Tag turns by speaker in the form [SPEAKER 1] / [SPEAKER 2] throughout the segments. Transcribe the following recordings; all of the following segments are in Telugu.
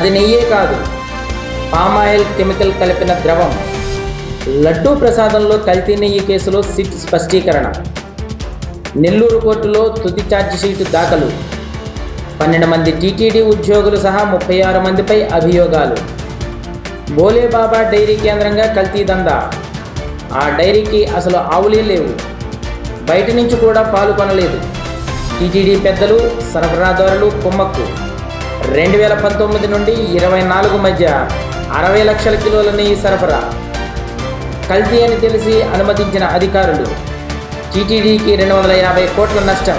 [SPEAKER 1] అది నెయ్యే కాదు. పామాయిల్ కెమికల్ కలిపిన ద్రవం. లడ్డూ ప్రసాదంలో కల్తీ నెయ్యి కేసులో సిట్ స్పష్టీకరణ. నెల్లూరు కోర్టులో తుది ఛార్జిషీటు దాఖలు. పన్నెండు మంది టీటీడీ ఉద్యోగులు సహా ముప్పై ఆరు మందిపై అభియోగాలు. బోలేబాబా డైరీ కేంద్రంగా కల్తీ దందా. ఆ డైరీకి అసలు ఆవులే లేవు. బయట నుంచి కూడా పాలు కొనలేదు. టీటీడీ పెద్దలు సరఫరాదారులు కుమ్మక్కు. రెండు వేల పంతొమ్మిది నుండి ఇరవై నాలుగు మధ్య అరవై లక్షల కిలోల నెయ్యి సరఫరా. కల్తీ అని తెలిసి అనుమతించిన అధికారులు టీటీడీకి రెండు వందల యాభై కోట్ల నష్టం.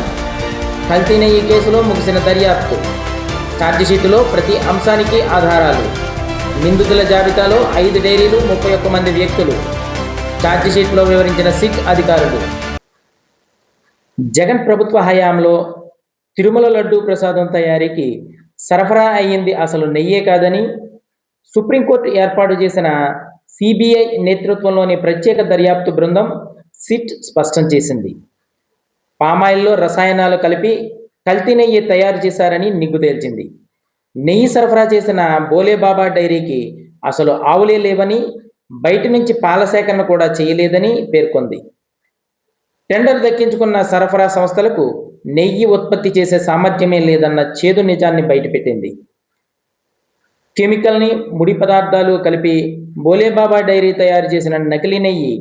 [SPEAKER 1] కల్తీ నెయ్యి కేసులో ముగిసిన దర్యాప్తు. ఛార్జిషీటులో ప్రతి అంశానికి ఆధారాలు. నిందితుల జాబితాలో ఐదు డైరీలు ముప్పై ఒక్క మంది వ్యక్తులు. ఛార్జిషీట్లో వివరించిన సిట్ అధికారులు. జగన్ ప్రభుత్వ హయాంలో తిరుమల లడ్డూ ప్రసాదం తయారీకి సరఫరా అయ్యింది అసలు నెయ్యే కాదని సుప్రీంకోర్టు ఏర్పాటు చేసిన సిబిఐ నేతృత్వంలోని ప్రత్యేక దర్యాప్తు బృందం సిట్ స్పష్టం చేసింది. పామాయిల్లో రసాయనాలు కలిపి కల్తీ నెయ్యి తయారు చేశారని నిగ్గు తేల్చింది. నెయ్యి సరఫరా చేసిన బోలేబాబా డైరీకి అసలు ఆవులే లేవని బయట నుంచి పాల సేకరణ కూడా చేయలేదని పేర్కొంది. టెండర్ దక్కించుకున్న సరఫరా సంస్థలకు నెయ్యి ఉత్పత్తి చేసే సామర్థ్యమే లేదన్న చేదు నిజాన్ని బయటపెట్టింది. కెమికల్ని ముడి పదార్థాలు కలిపి బోలేబాబా డైరీ తయారు చేసిన నకిలీ నెయ్యి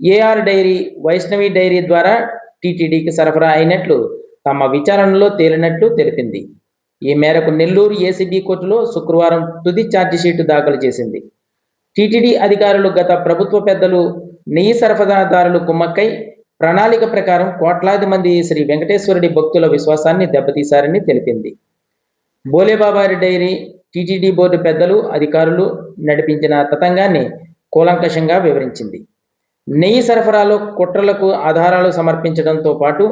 [SPEAKER 1] ఏఆర్ డైరీ వైష్ణవి డైరీ ద్వారా టీటీడీకి సరఫరా అయినట్లు తమ విచారణలో తేలినట్లు తెలిపింది. ఈ మేరకు నెల్లూరు ఏసీబీ కోర్టులో శుక్రవారం తుది ఛార్జిషీటు దాఖలు చేసింది. టీటీడీ అధికారులు గత ప్రభుత్వ పెద్దలు నెయ్యి సరఫరాదారులు కుమ్మక్కై ప్రణాళిక ప్రకారం కోట్లాది మంది శ్రీ వెంకటేశ్వరుడి భక్తుల విశ్వాసాన్ని దెబ్బతీశారని తెలిపింది. బోలేబాబారి డైరీ టీటీడీ బోర్డు పెద్దలు అధికారులు నడిపించిన తతంగాన్ని కూలంకషంగా వివరించింది. నెయ్యి సరఫరాలో కుట్రలకు ఆధారాలు సమర్పించడంతో పాటు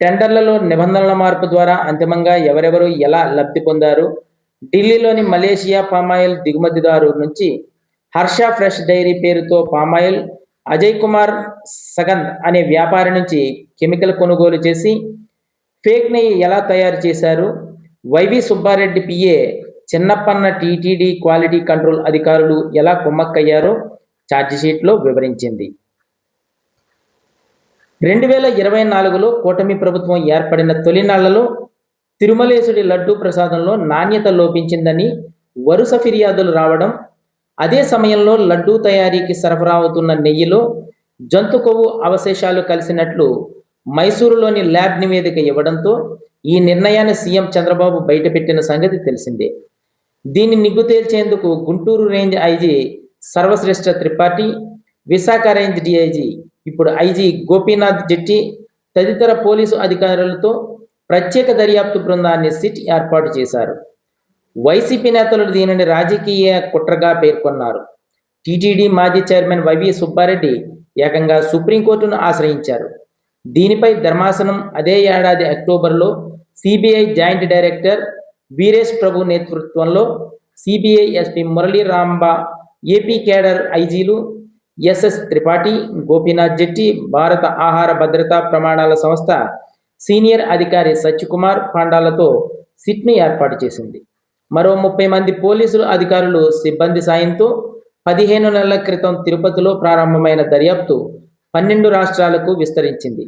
[SPEAKER 1] టెండర్లలో నిబంధనల మార్పు ద్వారా అంతిమంగా ఎవరెవరు ఎలా లబ్ధి పొందారు ఢిల్లీలోని మలేషియా పామాయిల్ దిగుమతిదారు నుంచి హర్ష ఫ్రెష్ డైరీ పేరుతో పామాయిల్ అజయ్ కుమార్ సగంద్ అనే వ్యాపారి నుంచి కెమికల్ కొనుగోలు చేసి ఫేక్ నెయ్యి ఎలా తయారు చేశారు? YV Subba Reddy PA Chinnappanna TTD quality control అధికారులు ఎలా కుమ్మక్కయ్యారో ఛార్జిషీట్లో వివరించింది. రెండు వేల ఇరవై నాలుగులో కూటమి ప్రభుత్వం ఏర్పడిన తొలినాళ్ళలో తిరుమలేశుడి లడ్డూ ప్రసాదంలో నాణ్యత లోపించిందని వరుస ఫిర్యాదులు రావడం అదే సమయంలో లడ్డూ తయారీకి సరఫరా అవుతున్న నెయ్యిలో జంతు కొవ్వు అవశేషాలు కలిసినట్లు మైసూరులోని ల్యాబ్ నివేదిక ఇవ్వడంతో ఈ నిర్ణయాన్ని సీఎం చంద్రబాబు బయటపెట్టిన సంగతి తెలిసిందే. దీన్ని నిగ్గు తేల్చేందుకు Guntur range IG Sarvashreshtha Tripathi Visakha range DIG ఇప్పుడు ఐజీ గోపీనాథ్ జెట్టి తదితర పోలీసు అధికారులతో ప్రత్యేక దర్యాప్తు బృందాన్ని సిట్ ఏర్పాటు చేశారు. వైసీపీ నేతలు దీనిని రాజకీయ కుట్రగా పేర్కొన్నారు. టీటీడీ మాజీ చైర్మన్ వైవి సుబ్బారెడ్డి ఏకంగా సుప్రీంకోర్టును ఆశ్రయించారు. దీనిపై ధర్మాసనం అదే ఏడాది అక్టోబర్లో CBI joint director Veeresh Prabhu నేతృత్వంలో CBI SP Murali Ramba AP cadre ఐజీలు SS Tripathi Gopinath Jetti భారత ఆహార భద్రతా ప్రమాణాల సంస్థ సీనియర్ అధికారి సత్యకుమార్ పాండాలతో సిట్ను ఏర్పాటు చేసింది. మరో ముప్పై మంది పోలీసులు అధికారులు సిబ్బంది సాయంతో పదిహేను నెలల క్రితం తిరుపతిలో ప్రారంభమైన దర్యాప్తు పన్నెండు రాష్ట్రాలకు విస్తరించింది.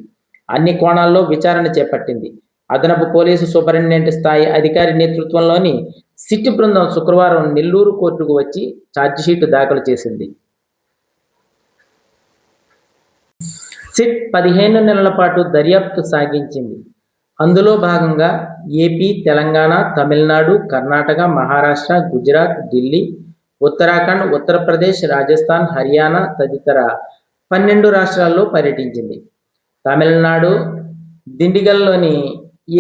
[SPEAKER 1] అన్ని కోణాల్లో విచారణ చేపట్టింది. అదనపు పోలీసు సూపరింటెండెంట్ స్థాయి అధికారి నేతృత్వంలోని సిట్ బృందం శుక్రవారం నెల్లూరు కోర్టుకు వచ్చి ఛార్జిషీటు దాఖలు చేసింది. సిట్ పదిహేను నెలల పాటు దర్యాప్తు సాగించింది. అందులో భాగంగా ఏపీ తెలంగాణ తమిళనాడు కర్ణాటక మహారాష్ట్ర గుజరాత్ ఢిల్లీ ఉత్తరాఖండ్ ఉత్తరప్రదేశ్ రాజస్థాన్ హర్యానా తదితర పన్నెండు రాష్ట్రాల్లో పర్యటించింది. తమిళనాడు దిండిగల్లోని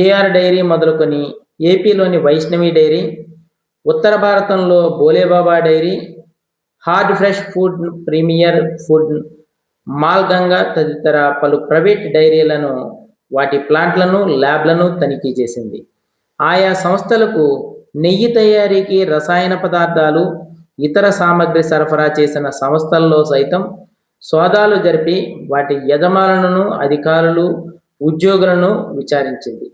[SPEAKER 1] ఏఆర్ డైరీ మొదలుకొని ఏపీలోని వైష్ణవి డైరీ ఉత్తర భారతంలో Bhole Baba dairy hard fresh food premier food మాల్గంగా తదితర పలు ప్రైవేట్ డైరీలను వాటి ప్లాంట్లను ల్యాబ్లను తనిఖీ చేసింది. ఆయా సంస్థలకు నెయ్యి తయారీకి రసాయన పదార్థాలు ఇతర సామగ్రి సరఫరా చేసిన సంస్థల్లో సైతం సోదాలు జరిపి వాటి యజమానులను అధికారులు ఉద్యోగులను విచారించింది.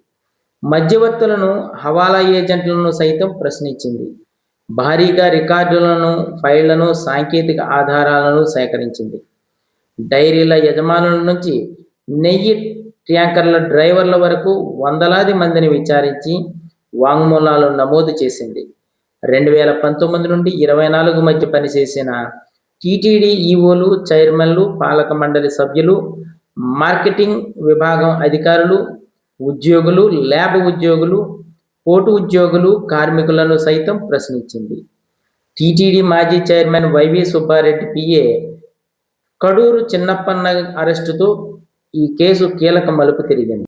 [SPEAKER 1] మధ్యవర్తులను హవాలా ఏజెంట్లను సైతం ప్రశ్నించింది. భారీగా రికార్డులను ఫైళ్ళను సాంకేతిక ఆధారాలను సేకరించింది. డైరీల యజమానుల నుంచి నెయ్యి ట్యాంకర్ల డ్రైవర్ల వరకు వందలాది మందిని విచారించి వాంగ్మూలాలు నమోదు చేసింది. రెండు వేల పంతొమ్మిది నుండి ఇరవై నాలుగు మధ్య పనిచేసిన టీటీడీ ఈఓలు చైర్మన్లు పాలక మండలి సభ్యులు మార్కెటింగ్ విభాగం అధికారులు ఉద్యోగులు ల్యాబ్ ఉద్యోగులు పోటు ఉద్యోగులు కార్మికులను సైతం ప్రశ్నించింది. టీటీడీ మాజీ chairman YV Subba Reddy PA Kaduru Chinnappanna అరెస్టుతో ఈ కేసు కీలక మలుపు తిరిగింది.